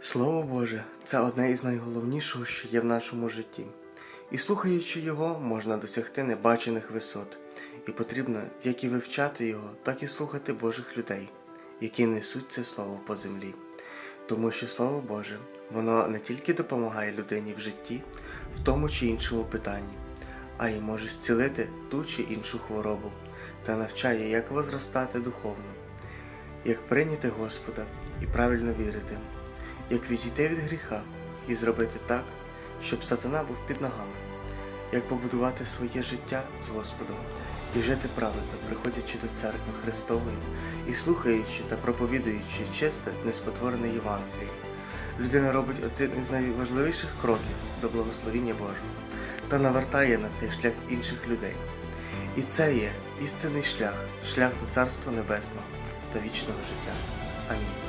Слово Боже це одне із найголовнішого, що є в нашому житті. І слухаючи його, можна досягти небачених висот. І потрібно як і вивчати його, так і слухати Божих людей, які несуть це слово по землі. Тому що Слово Боже, воно не тільки допомагає людині в житті, в тому чи іншому питанні, а й може зцілити ту чи іншу хворобу та навчає, як возростати духовно, як прийняти Господа і правильно вірити, як відійти від гріха і зробити так, щоб сатана був під ногами, як побудувати своє життя з Господом і жити праведно, приходячи до церкви Христової і слухаючи та проповідуючи чисте, неспотворене Євангеліє. Людина робить один із найважливіших кроків до благословіння Божого та навертає на цей шлях інших людей. І це є істинний шлях, шлях до Царства Небесного та вічного життя. Амінь.